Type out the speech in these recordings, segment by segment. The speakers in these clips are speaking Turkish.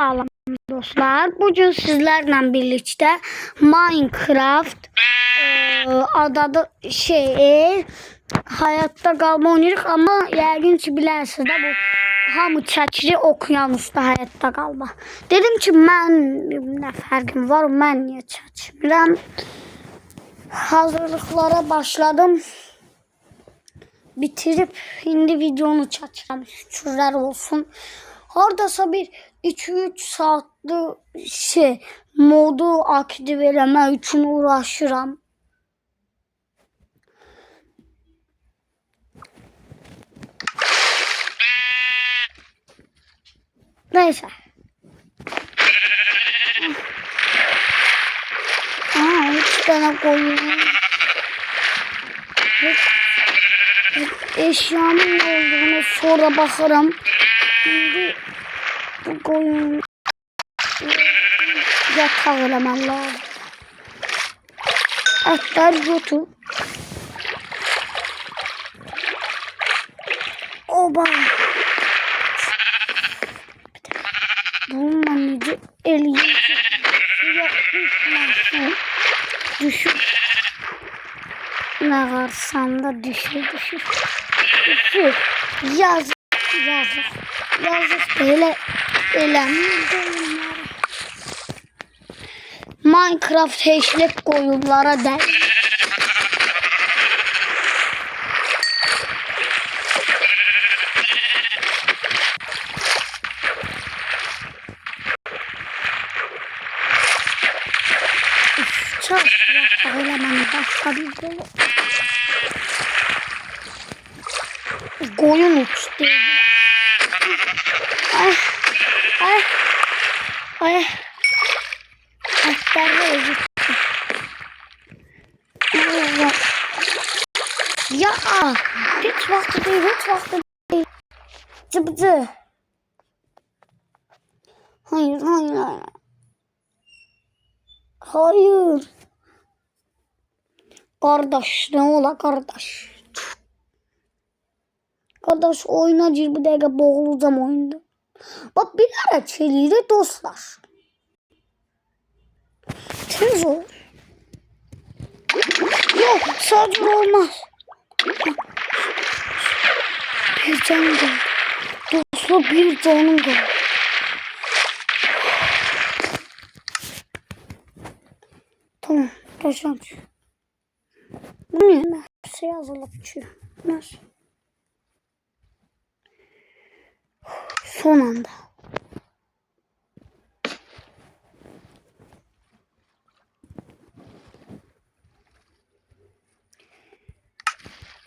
Salam dostlar. Bugün sizlerle birlikte Minecraft e, adada şey hayatta kalma oynayırıq ama yəqin ki bilərsiniz də bu hamı çəkiri okuyan usta hayatta qalma. Dedim ki mən nə fərqim var mən niyə çəkmirəm? Hazırlıklara başladım. Bitirip indi videonu çəkirəm. Şükürlər olsun. Hardasa bir 2-3 saatlik şey modu aktiv eləmək üçün uğraşıram. Neyse. Aa, üç tane koyun. Eşyanın ne olduğunu sonra bakarım. Şimdi bu koyun yatak elemem lazım. Etler götür. Oba. Elini suya düşmesin. Düşür. Ne varsan da düşür düşür. Düşür. Yazık yazık. Yazık böyle onları. Minecraft hashtag koyunlara der. Elemanı başka bir kolu. Koyun uçtu. Ay. Ay. Ay. Etleri özüttü. Ya hiç vakti değil, hiç vakti değil. Cıbıcı. Hayır, hayır, hayır. Hayır. Kardeş ne ola kardeş. Kardeş gir bir dakika boğulacağım oyunda. Bak bir ara çeliği dostlar. Tez ol. Yok sadece olmaz. Bir canım kaldı. Dostlar bir canım kaldı. Tamam. Taşan. Bu ne? Hepsi yazılıp uçuyor. Nasıl? Son anda.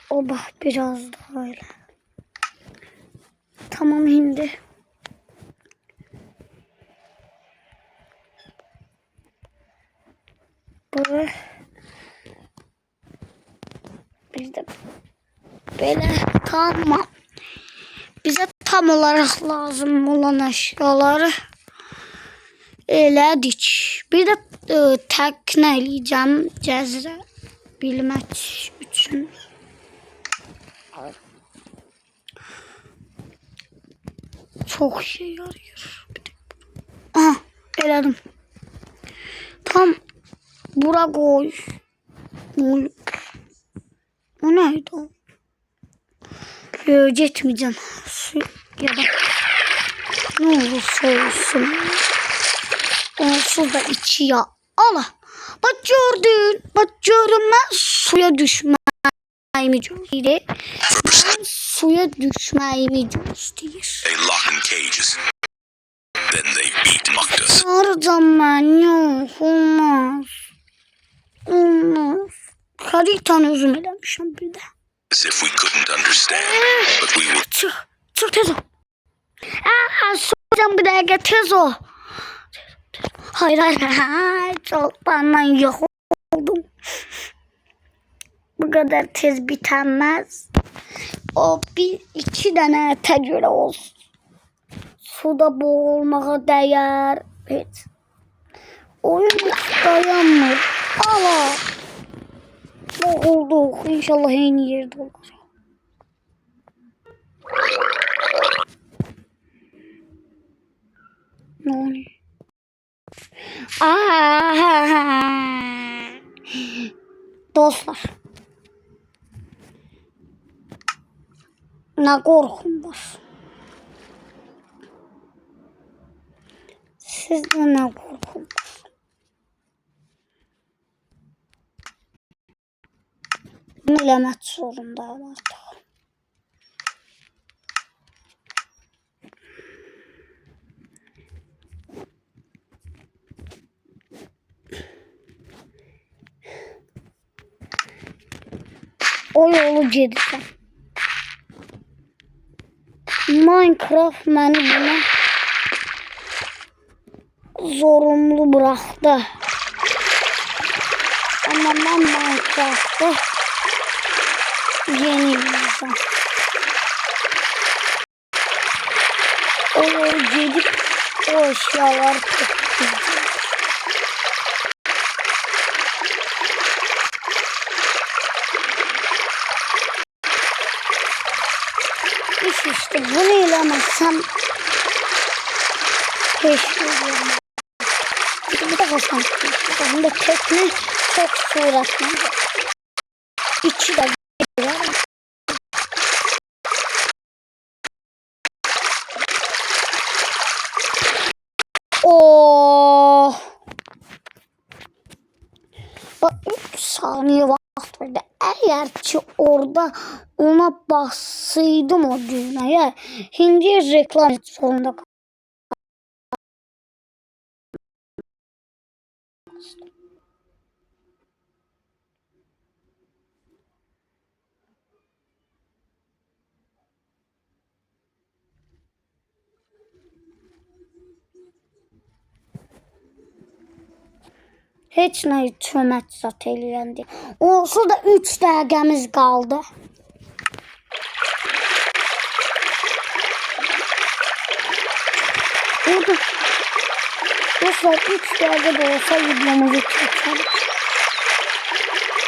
Oba biraz daha öyle. Tamam hindi. Böyle. Biz de böyle tamam. Bize tam olarak lazım olan eşyaları elədik. Bir də e, təknə eləyəcəm cəzrə bilmək üçün. Çok şey yarıyor. Bir dakika. Aha elədim. Tam bura koy. Oy. O neydi o? Ee, geçmeyeceğim. Ya da ne olursa olsun. Onsuz da içi ya. Allah. Bak gördün. Bak görünmez suya düşməyimi gözləyir. Ben suya düşməyimi gözləyir. They lock in cages. Then they beat us. Arayacağım ben. Yok olmaz. Olmaz. Haritanı özüm eləmişəm bir də. As if we couldn't understand. But we were Çık. Çık tez ol. Aa, soracağım bir dakika tez ol. Hayır hayır hayır. Çok oldum. Bu kadar tez bitenmez. O bir iki tane göre olsun. Suda boğulmağa değer. Evet. Oyun hiç dayanmır. Allah. Boğulduk. İnşallah en yerde olacak. Ne oluyor? Aa! Dostlar. Ne korkum var. Sizde ne korkum var. Bunu eləmək zorundayım artıq. O yolu gedirəm. Minecraft məni buna zorunlu buraxdı. Amma mən Minecraft'ı yenilməyəcəm. O yolu gedib o eşyaları toplayacağım. İş işte bunu eləməsəm heç bilmirəm. Bir de Hasan. Bunda tekne çok suratlı. İçi de var. Oh. Bak 3 saniye vaxt ki orada ona bassaydım o düğmeye hindi reklam zorunda kaldım. Heç nə çömət zat eləyəndi. Olsa da 3 dəqiqəmiz qaldı. Burada Dostlar 3 dəqiqə də olsa videomuzu çəkərik.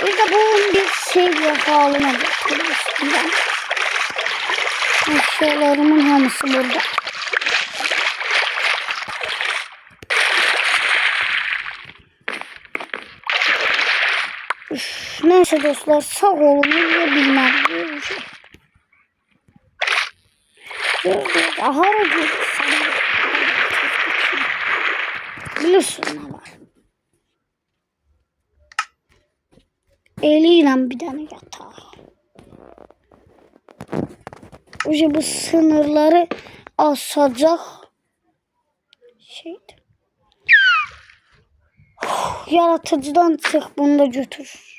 Bir də bunun bir seviye halına getirmek istedim. Eşyalarımın hamısı burada. Üf, Neyse dostlar sağ olun ya bilmem. Ahara girdik sana. Biliyorsun ne var. Eliyle bir tane yatağı. İşte bu sınırları asacak Yaratıcıdan çık bunu da götür.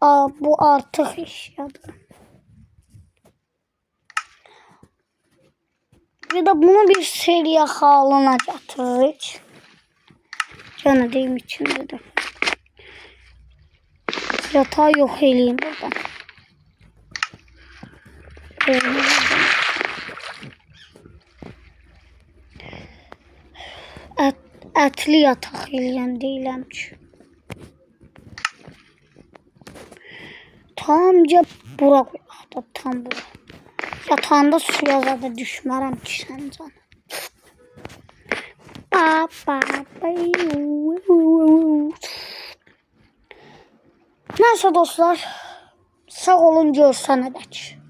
Aa, bu artık eşyadı. Bir de bunu bir seriye halına getiririk. Canı deyim içinde de. Yatağı yok eləyim buradan. Ət, ətli yataq eləyən deyiləm ki. Tamca bura qoyaq da tam bura. Yatağında suya zada düşmərəm ki sən can. Ba ba ba. Neyse dostlar. Sağ olun görsənədək.